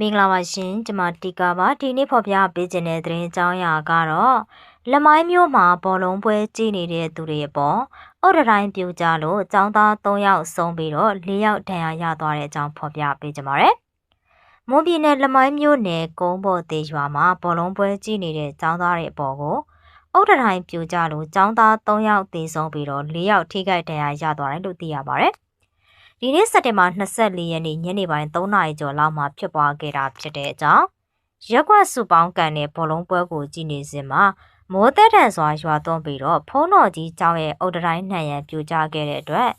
မင်္ဂလာပါရှင်ကျွန်မတီကာပါဒီနေ့ဖော်ပြပေးခြင်းတဲ့သတင်းအကြောင်းအရာကတော့လမိုင်းမျိုးမှာဘောလုံးပွဲကြည့်နေတဲ့သူတွေအပေါ်အော်ဒတိုင်းပြူကြလို့ចောင်းသား3ယောက်ဆုံးပြီးတော့4ယောက်ဒဏ်ရာရသွားတဲ့အကြောင်းဖော်ပြပေးကြပါရစေ။မွန်ပြည်နယ်လမိုင်းမျိုးနယ်ကုန်းပေါ်သေးရွာမှာဘောလုံးပွဲကြည့်နေတဲ့ចောင်းသားတွေအပေါ်ကိုအော်ဒတိုင်းပြူကြလို့ចောင်းသား3ယောက်သေဆုံးပြီးတော့4ယောက်ထိခိုက်ဒဏ်ရာရသွားတယ်လို့သိရပါရစေ။ ဒီနေ့စက်တင်ဘာ24ရက်နေ့ညနေပိုင်း3နာရီကျော်လောက်မှာဖြစ်ပွားခဲ့တာဖြစ်တဲ့အကြောင်းရက်ကွက်စုပေါင်းကန်တဲ့ဘောလုံးပွဲကိုကြည့်နေစဉ်မှာမိုးသက်ထန်စွာရွာသွန်းပြီးတော့ဖုံးတော်ကြီးကျောင်းရဲ့အုတ်တိုင်းနှံရန်ပြိုကျခဲ့တဲ့အတွက်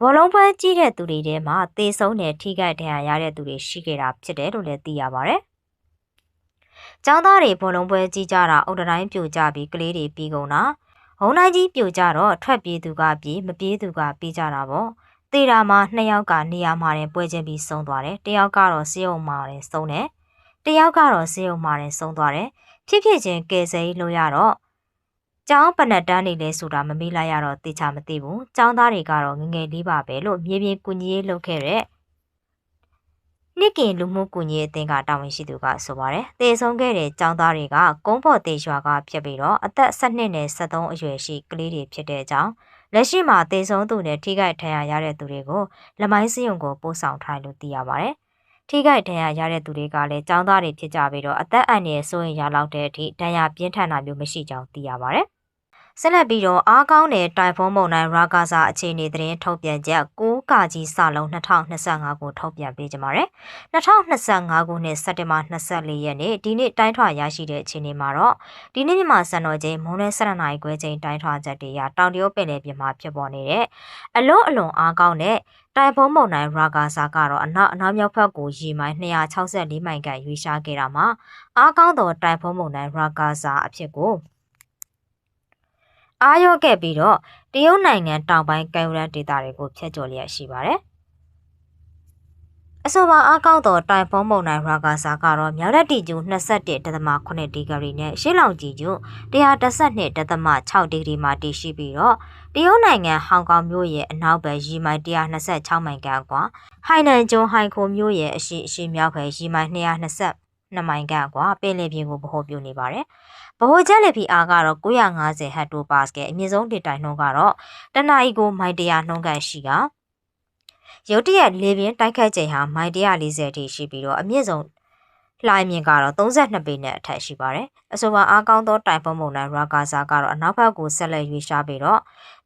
ဘောလုံးပွဲကြည့်တဲ့သူတွေထဲမှာသေဆုံးတဲ့ထိခိုက်ဒဏ်ရာရတဲ့သူတွေရှိခဲ့တာဖြစ်တယ်လို့လည်းသိရပါဗျ။ကျောင်းသားတွေဘောလုံးပွဲကြည့်ကြတာအုတ်တိုင်းပြိုကျပြီးကလေးတွေပြီးကုန်တာဟုံးတိုင်းကြီးပြိုကျတော့ထွက်ပြေးသူကပြေးမပြေးသူကပြေးကြတာပေါ့။ တေတာမှာနှစ်ယောက်ကနေရာမှာတင်ပွဲချင်းပြီးဆုံးသွားတယ်။တယောက်ကတော့စေယုံမှာတင်ဆုံးတယ်။တယောက်ကတော့စေယုံမှာတင်ဆုံးသွားတယ်။ဖြစ်ဖြစ်ချင်းကယ်ဆယ်ရေးလို့ရတော့ကျောင်းပနတ်တန်းနေလဲဆိုတာမမေးလိုက်ရတော့တေချာမသိဘူး။ကျောင်းသားတွေကတော့ငငယ်လေးပါပဲလို့မြေပြင်ကူညီရေးလုပ်ခဲ့တဲ့နှစ်ကင်လူမှုကူညီရေးအသင်းကတာဝန်ရှိသူကဆိုပါတယ်။တေဆုံးခဲ့တဲ့ကျောင်းသားတွေကကုန်းပေါ်တေရွာကဖြစ်ပြီးတော့အသက်12နဲ့73အရွယ်ရှိကလေးတွေဖြစ်တဲ့အကြောင်း လက်ရှိမှာသေဆုံးသူနဲ့ထိခိုက်ဒဏ်ရာရတဲ့သူတွေကိုလမိုင်းစည်းရုံကိုပို့ဆောင်ထားလို့သိရပါတယ်။ထိခိုက်ဒဏ်ရာရတဲ့သူတွေကလည်းចောင်းသားတွေဖြစ်ကြပြီးတော့အသက်အန္တရာယ်ဆိုရင်ရလောက်တဲ့အထိဒဏ်ရာပြင်းထန်တာမျိုးမရှိကြောင်းသိရပါတယ် ဆက်လက်ပြီးတော့အားကောင်းတဲ့တိုင်ဖုန်းမုန်တိုင်းရာဂါဇာအခြေအနေသတင်းထုတ်ပြန်ချက်6ကကြီးစလုံး2025ကိုထုတ်ပြန်ပေးကြပါမယ်။2025ခုနှစ်စက်တင်ဘာ24ရက်နေ့ဒီနေ့တိုင်းထွာရရှိတဲ့အခြေအနေမှာတော့ဒီနေ့မြန်မာစံတော်ချိန်မွန်းလွဲ7နာရီခွဲချိန်တိုင်းထွာချက်တွေရတောင်တရုတ်ပင်လယ်ပြင်မှာဖြစ်ပေါ်နေတဲ့အလွန်အလွန်အားကောင်းတဲ့တိုင်ဖုန်းမုန်တိုင်းရာဂါဇာကတော့အနောက်အနောက်မြောက်ဘက်ကိုရီမိုင်264မိုင်ခန့်ရွေးရှားခဲ့တာမှာအားကောင်းသောတိုင်ဖုန်းမုန်တိုင်းရာဂါဇာအဖြစ်ကို အားရော့ခဲ့ပြီးတော့တရုတ်နိုင်ငံတောင်ပိုင်းကမ်ရန်ဒေသတွေကိုဖျက်ကျော်လျက်ရှိပါတယ်။အဆိုပါအားကောင်းသောတိုင်ဖုန်းမုန်တိုင်းရာဂါဆာကတော့မြောက်လက်တီကျူ21.8ဒီဂရီနဲ့ရှေးလောင်ကြည်ကျူ112.6ဒီဂရီမှာတည်ရှိပြီးတော့တရုတ်နိုင်ငံဟောင်ကောင်မြို့ရဲ့အနောက်ဘက်ရီမိုင်126မိုင်ခန့်ကွာဟိုင်နန်ကျွန်းဟိုင်ခိုမြို့ရဲ့အရှိအရှိမြောက်ဘက်ရီမိုင် 222မိုင်ခန့်ကွာပင်လယ်ပြင်ကိုဗဟိုပြုနေပါတယ်။ဗဟိုချက်လက်ဖီအားကတော့950ဟက်တိုပါစကယ်အမြင့်ဆုံးဒေတိုင်နှုန်းကတော့တနအီကိုမိုင်100နှုန်းကန်ရှိကရုတ်တရက်လေပြင်းတိုက်ခတ်ချိန်ဟာမိုင်140ထိရှိပြီးတော့အမြင့်ဆုံးလှိုင်းမြင့်ကတော့32ပေနဲ့အထက်ရှိပါတယ်။အဆိုပါအားကောင်းသောတိုင်ဖုန်းမုန်တိုင်းရာဂါဇာကတော့အနောက်ဘက်ကိုဆက်လက်ရွေ့ရှားပြီးတော့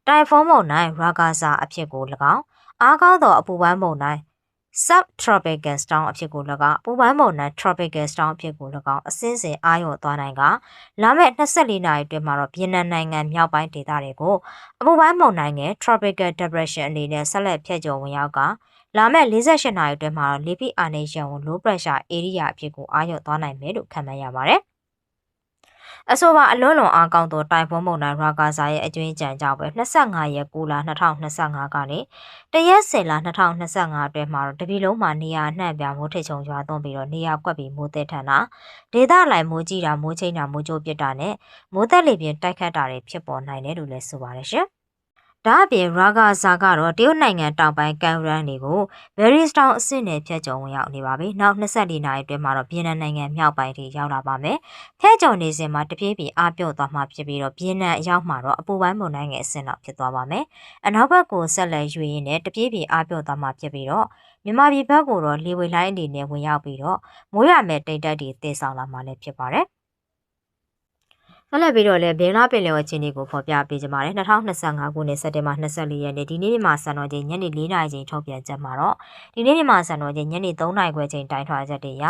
တိုင်ဖုန်းမုန်တိုင်းရာဂါဇာအဖြစ်ကို၎င်းအားကောင်းသောအပူပန်းမုန်တိုင်း subtropical storm အဖြစ်ကို၎င်းပူပန်းမုန်တိုင်း tropical storm အဖြစ်ကို၎င်းအစင်းစင်အာရုံသွားနိုင်ကလာမယ့်24နာရီအတွင်းမှာတော့ဗီယက်နမ်နိုင်ငံမြောက်ပိုင်းဒေသတွေကိုအပူပိုင်းမုန်တိုင်းနဲ့ tropical depression အနေနဲ့ဆက်လက်ဖြတ်ကျော်ဝင်ရောက်ကလာမယ့်48နာရီအတွင်းမှာတော့လေဖိအာနေရှင်ကို low pressure area အဖြစ်ကိုအာရုံသွားနိုင်မယ်လို့ခန့်မှန်းရပါတယ် အဆိုပါအလွန်လွန်အားကောင်းသောတိုင်ဖွန်းမုန်တိုင်းရာဂါဇာရဲ့အကျွင်းကြံကြောင့်ပဲ25ရက်9လ2025ကနေတရက်10လ2025အတွင်းမှာတော့တပြည်လုံးမှာနေရာနှံ့ပြမိုးထချုံရွာသွန်းပြီးတော့နေရာကွက်ပြီးမိုးသက်ထန်တာဒေသလိုက်မိုးကြီးတာမိုးချိန်တာမိုးကြိုးပစ်တာနဲ့မိုးသက်လေပြင်းတိုက်ခတ်တာတွေဖြစ်ပေါ်နိုင်တယ်လို့လည်းဆိုပါတယ်ရှင်။ ဒါအပြင်ရာဂါဇာကတော့တရုတ်နိုင်ငံတောင်ပိုင်းကန်ရန်တွေကို very strong အဆင့်နဲ့ဖျက်ကျော်ဝင်ရောက်နေပါပြီ။နောက်24နာရီအတွင်းမှာတော့ဗီယက်နမ်နိုင်ငံမြောက်ပိုင်းထိရောက်လာပါမယ်။ဖျက်ကျော်နေစဉ်မှာတပြေးပြေးအားပြုတ်သွားမှဖြစ်ပြီးတော့ဗီယက်နမ်အရောက်မှာတော့အပူပိုင်းမုန်တိုင်းငယ်အဆင့်တော့ဖြစ်သွားပါမယ်။အနောက်ဘက်ကိုဆက်လက်ရွေ့ရင်းနဲ့တပြေးပြေးအားပြုတ်သွားမှဖြစ်ပြီးတော့မြန်မာပြည်ဘက်ကိုတော့လေဝေလိုင်းအနေနဲ့ဝင်ရောက်ပြီးတော့မိုးရမယ်တိတ်တက်တွေတည်ဆောင်လာမှလည်းဖြစ်ပါတယ်။ ဆက်လက်ပြီးတော့လည်းဘင်္ဂလားပင်လယ်ဝအခြေအနေကိုဖော်ပြပေးကြပါမယ်2025ခုနှစ်စက်တင်ဘာ24ရက်နေ့ဒီနေ့မြန်မာစံတော်ချိန်ညနေ4နာရီချိန်ထုတ်ပြန်ချက်မှာတော့ဒီနေ့မြန်မာစံတော်ချိန်ညနေ3နာရီခွဲချိန်တိုင်းထွာချက်တွေရ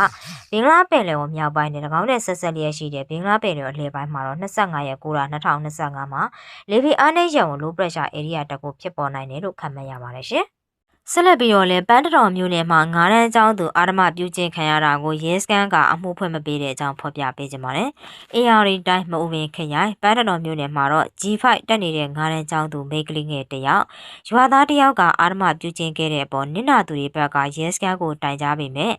ဘင်္ဂလားပင်လယ်ဝမြောက်ပိုင်းနဲ့၎င်းနဲ့ဆက်ဆက်လျက်ရှိတဲ့ဘင်္ဂလားပင်လယ်အလယ်ပိုင်းမှာတော့25ရက်9လ2025မှာလေဗီအားနေရုံ low pressure area တက်ကိုဖြစ်ပေါ်နိုင်တယ်လို့ခန့်မှန်းရပါတယ်ရှင်။ ဆက်လက်ပြီးတော့လည်းပန်းတတော်မျိုးနယ်မှာငားရန်ကျောင်းသူအာရမပြုကျင့်ခံရတာကိုရဲစခန်းကအမှုဖွင့်မပေးတဲ့အကြောင်းဖော်ပြပေးကြပါမယ်။ AR တိုင်းမအုပ်ပင်ခရိုင်ပန်းတတော်မျိုးနယ်မှာတော့ G5 တက်နေတဲ့ငားရန်ကျောင်းသူမိကလေးငယ်တယောက်ရွာသားတယောက်ကအာရမပြုကျင့်ခဲ့တဲ့အပေါ်နင့်နာသူတွေဘက်ကရဲစခန်းကိုတိုင်ကြားပေမဲ့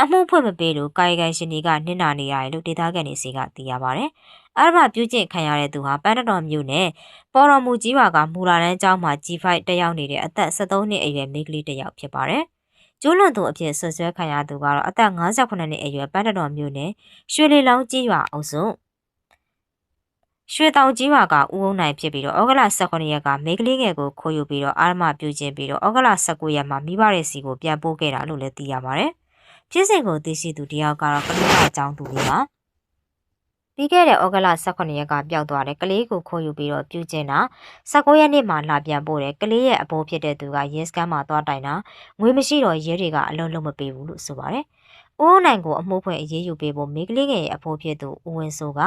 အမှုဖွင့်မပေးလို့ကာယကံရှင်တွေကနင့်နာနေရတယ်လို့ဒေသခံတွေစီကသိရပါဗျ။ အရမပြုကျင့်ခံရတဲ့သူဟာပန်းတတော်မြို့နယ်ပေါ်တော်မူကြီးပါကမူလာတန်းကျောင်းမှာ G5 တက်ရောက်နေတဲ့အသက်73နှစ်အရွယ်မိန်းကလေးတစ်ယောက်ဖြစ်ပါတယ်။ကျူးလွန်သူအဖြစ်ဆွဆွဲခံရသူကတော့အသက်58နှစ်အရွယ်ပန်းတတော်မျိုးနဲ့ရွှေလီလောင်းကြီးရွာအုပ်စုရွှေတောင်ကြီးရွာကဦးုံနိုင်ဖြစ်ပြီးတော့ဩဂလ18ရက်ကမိန်းကလေးငယ်ကိုခိုးယူပြီးတော့အာရမပြုကျင့်ပြီးတော့ဩဂလ19ရက်မှာမိဘရဲ့စီကိုပြန်ပို့ခဲ့တာလို့လည်းသိရပါတယ်။ဖြစ်စဉ်ကိုသိရှိသူတယောက်ကတော့ကလေးကအကြောင်းသူလေးပါ။ ပြီးခဲ့တဲ့ဩဂလ18ရက်ကပျောက်သွားတဲ့ကလေးကိုခိုးယူပြီးတော့ပြုကျင့်တာ19ရက်နေ့မှာလာပြန်ပို့တယ်ကလေးရဲ့အဖိုးဖြစ်တဲ့သူကရဲစခန်းမှာသွားတိုင်တာငွေမရှိတော့ရဲတွေကအလုံးလုံးမပေးဘူးလို့ဆိုပါတယ်။ဦးနိုင်ကိုအမှုဖွင့်အရေးယူပေးဖို့မိကလေးငယ်ရဲ့အဖိုးဖြစ်သူဦးဝင်းစိုးက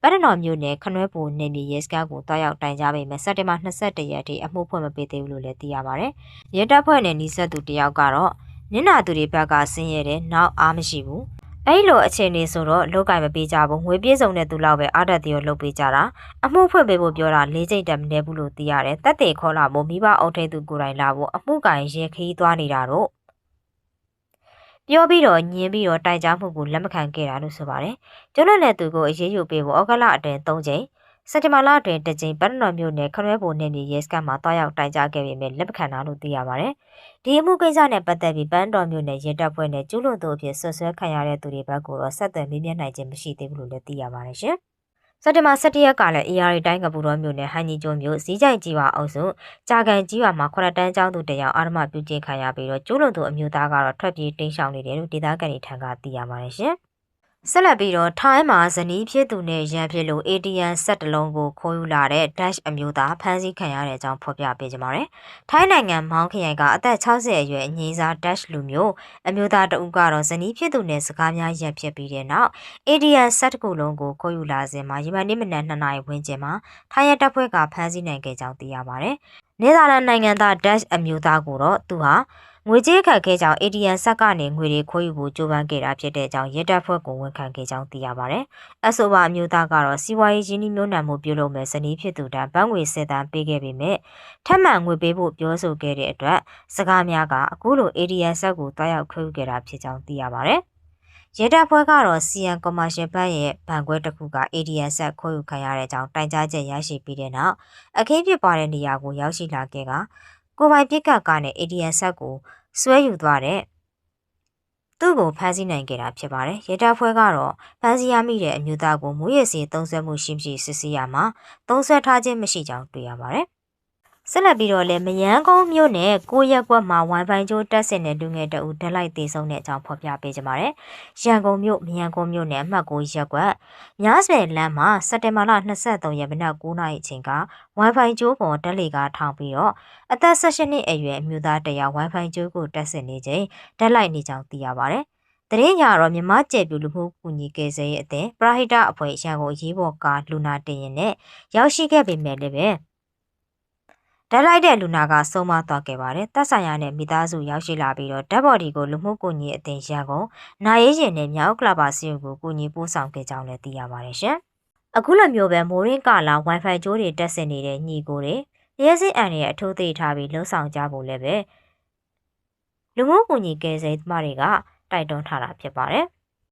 ပရနော်မြို့နယ်ခနွဲပူနေမြေရဲစခန်းကိုတွားရောက်တိုင်ကြားပေမဲ့စက်တင်ဘာ22ရက်ထိအမှုဖွင့်မပေးသေးဘူးလို့လည်းသိရပါဗျ။ရဲတပ်ဖွဲ့နဲ့နှီးဆက်သူတယောက်ကတော့နင်နာသူတွေဘက်ကဆင်းရဲတယ်နောက်အားမရှိဘူး။ အဲ့လိုအခြေအနေဆိုတော့လောက်ကင်မပေးကြဘူးငွေပြေးစုံတဲ့သူလောက်ပဲအားတက်သေးရောလုပ်ပေးကြတာအမှုဖွင့်ပေးဖို့ပြောတာလေးချိန်တက်မနေဘူးလို့သိရတယ်တက်တေခေါ်လာဖို့မိဘအုပ်ထိပ်သူကိုယ်တိုင်လာဖို့အမှုကင်ရဲခီးသွားနေတာတော့ပြောပြီးတော့ညင်းပြီးတော့တိုင်ကြားမှုကိုလက်မခံခဲ့တာလို့ဆိုပါတယ်။ကျွလွတ်နဲ့သူကိုအရေးယူပေးဖို့ဩဂလအတွင်း၃ချိန် စက်တင်ဘာလအတွင်းတစ်ကြိမ်ပရနော်မြို့နယ်ခရွဲဘုံနယ်မြေရဲစခန်းမှာတွားရောက်တိုင်ကြားခဲ့ပေမဲ့လက်မခံတာလို့သိရပါတယ်။ဒီအမှုကိစ္စနဲ့ပတ်သက်ပြီးပန်းတော်မြို့နယ်ရဲတပ်ဖွဲ့နဲ့ကျူးလွန်သူအဖြစ်ဆွဆွဲခံရတဲ့သူတွေဘက်ကိုတော့ဆက်သွယ်မေးမြန်းနိုင်ခြင်းမရှိသေးဘူးလို့လည်းသိရပါတယ်ရှင်။စက်တင်ဘာ17ရက်ကလည်း AR တိုင်းကပူတော်မြို့နယ်ဟန်ကြီးကျွန်းမြို့စီးကြိုင်ကြီးဝအုပ်စုကြာကန်ကြီးဝမှာခရတန်းကျောင်းသူတယောက်အာရမပြုကျင့်ခံရပြီးတော့ကျူးလွန်သူအမျိုးသားကတော့ထွက်ပြေးတိမ်းရှောင်နေတယ်လို့ဒေသခံတွေထံကသိရပါတယ်ရှင်။ ဆက်လက်ပြီးတော့ထိုင်းမှာဇနီးဖြစ်သူနဲ့ရန်ဖြစ်လို့ ATM ဆက်တလုံးကိုခိုးယူလာတဲ့ Dash အမျိုးသားဖမ်းဆီးခံရတဲ့အကြောင်းဖော်ပြပေးကြပါမယ်။ထိုင်းနိုင်ငံမောင်းခရိုင်ကအသက်60အရွယ်အငိမ့်စား Dash လူမျိုးအမျိုးသားတဦးကတော့ဇနီးဖြစ်သူနဲ့စကားများရန်ဖြစ်ပြီးတဲ့နောက် ATM ဆက်တခုလုံးကိုခိုးယူလာစဉ်မှာယမန်နေ့မနက်2နာရီဝန်းကျင်မှာထိုင်းရတပ်ဖွဲ့ကဖမ်းဆီးနိုင်ခဲ့ကြောင်းသိရပါတယ်။ နယ်သာလန်နိုင်ငံသား Dash အမျိုးသားကိုတော့သူဟာငွေကြေးခတ်ခဲကြောင်း ATM ဆက်ကနေငွေတွေခိုးယူဖို့ကြိုးပမ်းခဲ့တာဖြစ်တဲ့ကြောင်းရဲတပ်ဖွဲ့ကဝန်ခံခဲ့ကြောင်းသိရပါတယ်။အဆိုပါအမျိုးသားကတော့စီးပွားရေးရင်းနှီးမြှုပ်နှံမှုပြုလုပ်မဲ့ဇနီးဖြစ်သူတန်းဘဏ်ငွေစစ်တမ်းပေးခဲ့ပေမဲ့ထပ်မံငွေပေးဖို့ပြောဆိုခဲ့တဲ့အတွက်စကားများကအခုလို ATM ဆက်ကိုတွားရောက်ခိုးယူခဲ့တာဖြစ်ကြောင်းသိရပါတယ်။ ရဲတပ်ဖွဲ့ကတော့ CN Commercial Bank ရဲ့ဘဏ်ခွဲတစ်ခုက ADN ဆက်ခိုးယူခံရတဲ့အကြောင်းတိုင်ကြားချက်ရရှိပြီးတဲ့နောက်အခင်းဖြစ်ပွားတဲ့နေရာကိုရောက်ရှိလာခဲ့ကကိုပိုင်ပြစ်ကတ်ကားနဲ့ ADN ဆက်ကိုဆွဲယူသွားတဲ့သူ့ကိုဖမ်းဆီးနိုင်ခဲ့တာဖြစ်ပါတယ်။ရဲတပ်ဖွဲ့ကတော့ဖမ်းဆီးရမိတဲ့အမျိုးသားကိုမူရစီသုံးဆွဲမှုရှိမရှိစစ်ဆေးရမှာသုံးဆွဲထားခြင်းမရှိကြောင်းတွေ့ရပါတယ်။ ဆက်လက်ပြီးတော့လည်းမယန်းကုန်းမြို့နယ်ကိုရက်ကွက်မှာ Wi-Fi ကျိုးတက်ဆင်တဲ့လူငယ်တအူဓာတ်လိုက်သေးဆုံးတဲ့အကြောင်းဖော်ပြပေးကြပါမယ်။ရန်ကုန်မြို့မယန်းကုန်းမြို့နယ်အမှတ်9ရက်ကွက်ညားစယ်လမ်းမှာစက်တင်ဘာလ23ရက်နေ့9နာရီအချိန်က Wi-Fi ကျိုးပေါ်တက်လေကားထောင်ပြီးတော့အသက်18နှစ်အရွယ်အမျိုးသားတယောက် Wi-Fi ကျိုးကိုတက်ဆင်နေချိန်ဓာတ်လိုက်နေကြောင်းသိရပါတယ်။တရင်ညာတော့မြမကျဲပြူလူမှုကူညီကေစရဲ့အတဲ့ပရာဟိတအဖွဲ့ရန်ကုန်ရေးပေါ်ကားလူနာတင်ရင်နဲ့ရောက်ရှိခဲ့ပေမဲ့လည်းပဲ ဓာတ်လိုက်တဲ့လူနာကဆုံးမသွားခဲ့ပါတယ်။တပ်ဆိုင်ရာနဲ့မိသားစုရောက်ရှိလာပြီးတော့ဓာတ်ဘော်ဒီကိုလူမှုကူညီအသင်းရန်ကုန်နာရေးရင်နဲ့မြောက်ကလပါစီယုံကိုကူညီပို့ဆောင်ခဲ့ကြောင်းလည်းသိရပါတယ်ရှင်။အခုလိုမျိုးပဲမိုးရင်းကလာ Wi-Fi ကြိုးတွေတက်ဆင်နေတဲ့ညီကိုတွေရဲစစ်အန်ရဲ့အထိုးသေးထားပြီးလှုံ့ဆော်ကြဖို့လည်းပဲလူမှုကူညီကယ်ဆယ်သမားတွေကတိုက်တွန်းထားတာဖြစ်ပါတယ်။